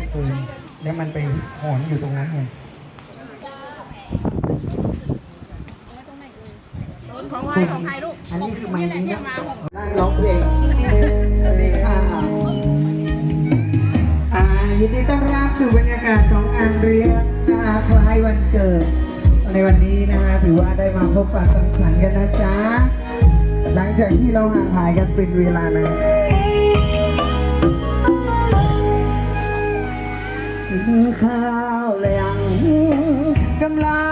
ด้วยปืนแล้วมันไปหอนอยู่ตรงนั้นไงคุณอันนี้คือไม้นี้นะนั่งร้องเพลงสวัสค่ะอ่ยินดีต้อนรับสู่บรรยากาศของงานเรียนคคล้ายวันเกิด ในวันนี้นะคะถือว่าได้มาพบปะสังสรรค์กันนะจ๊ะ หลังจากที่เราห่างหายกันเป็นเวลานาน Lam Lam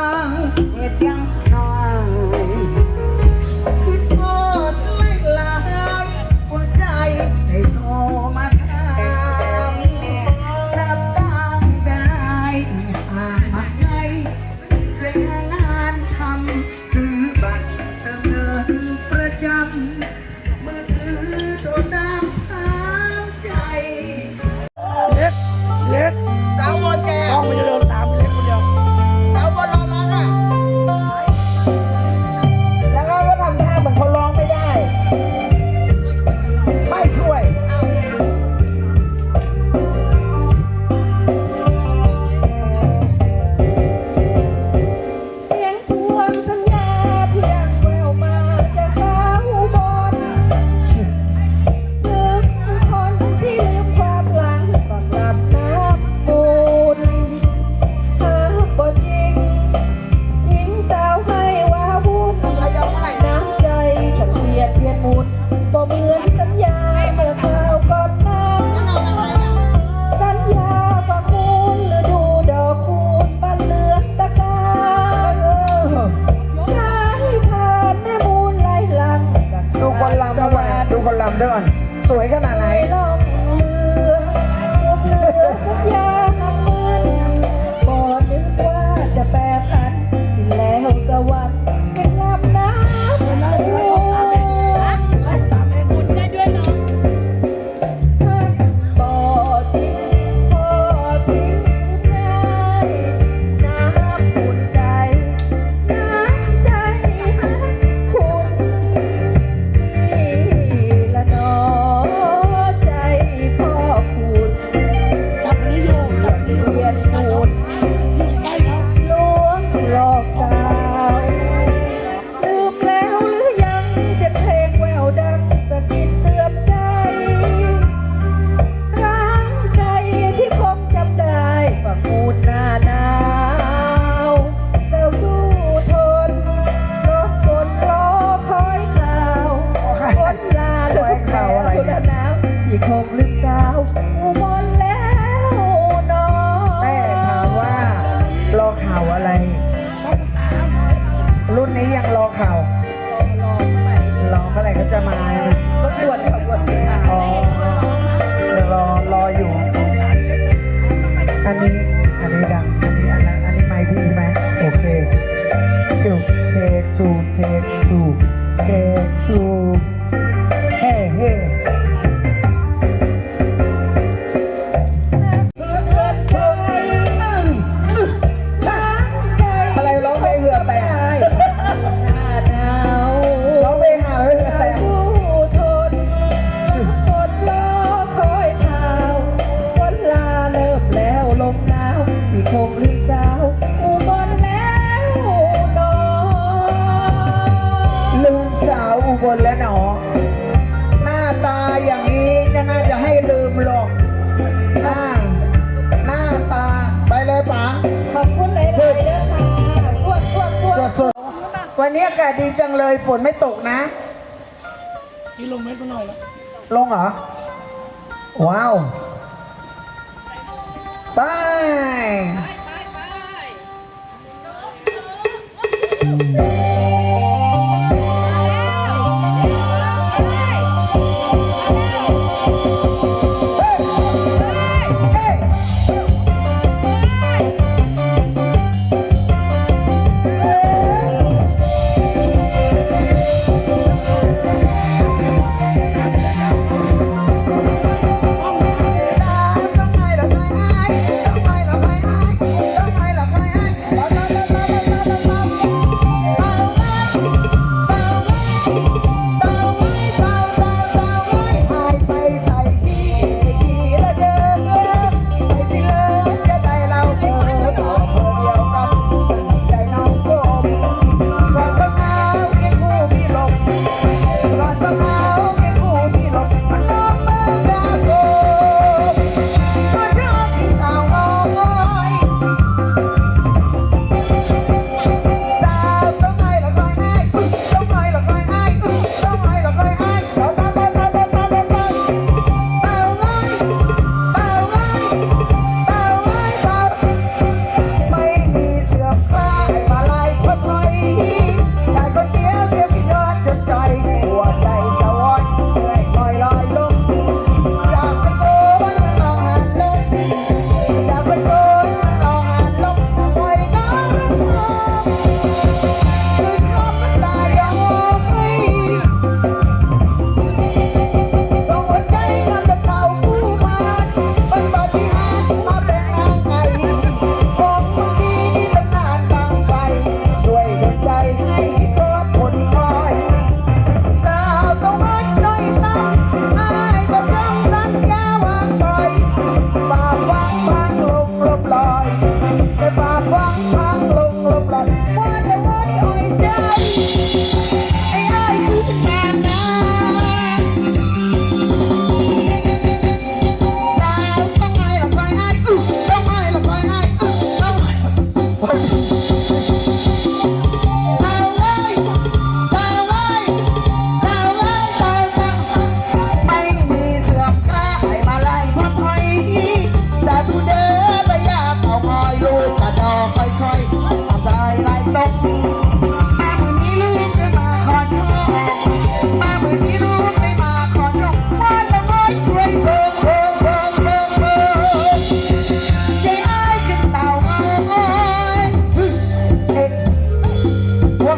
Amén. วันนี้อากาศดีจังเลยฝนไม่ตกนะ นี่ลงไม่ดมาหน่อยละลงเหรอ ว้าว ไป ไปไปไป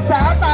sa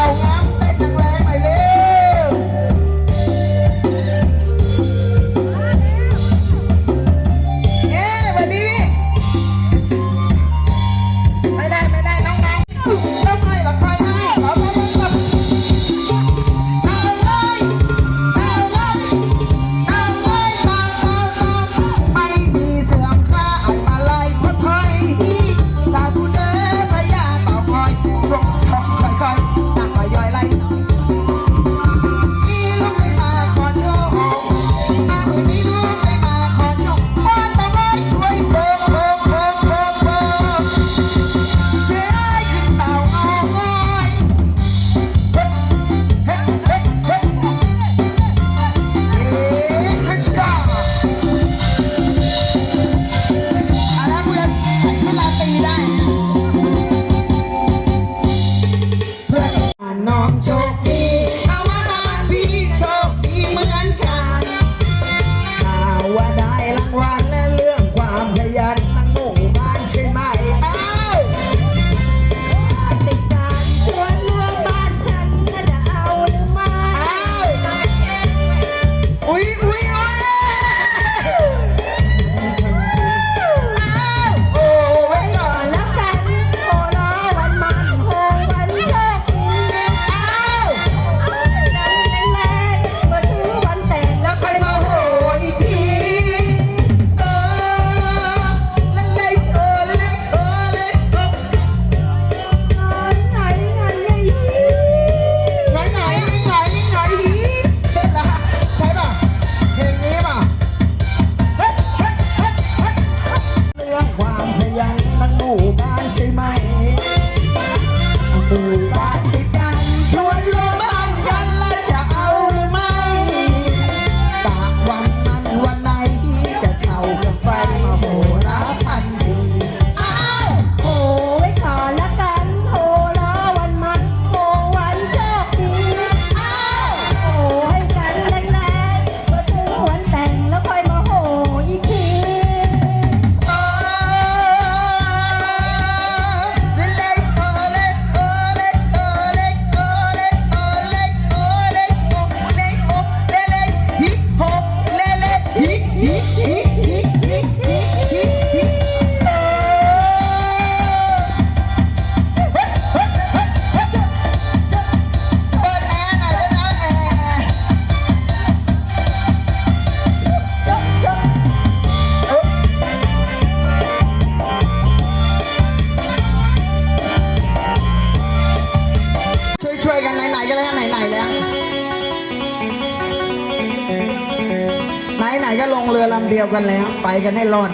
ไหนๆก็ลงเรือลำเดียวกันแล้ว ไปกันให้รอด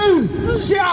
อื้อชา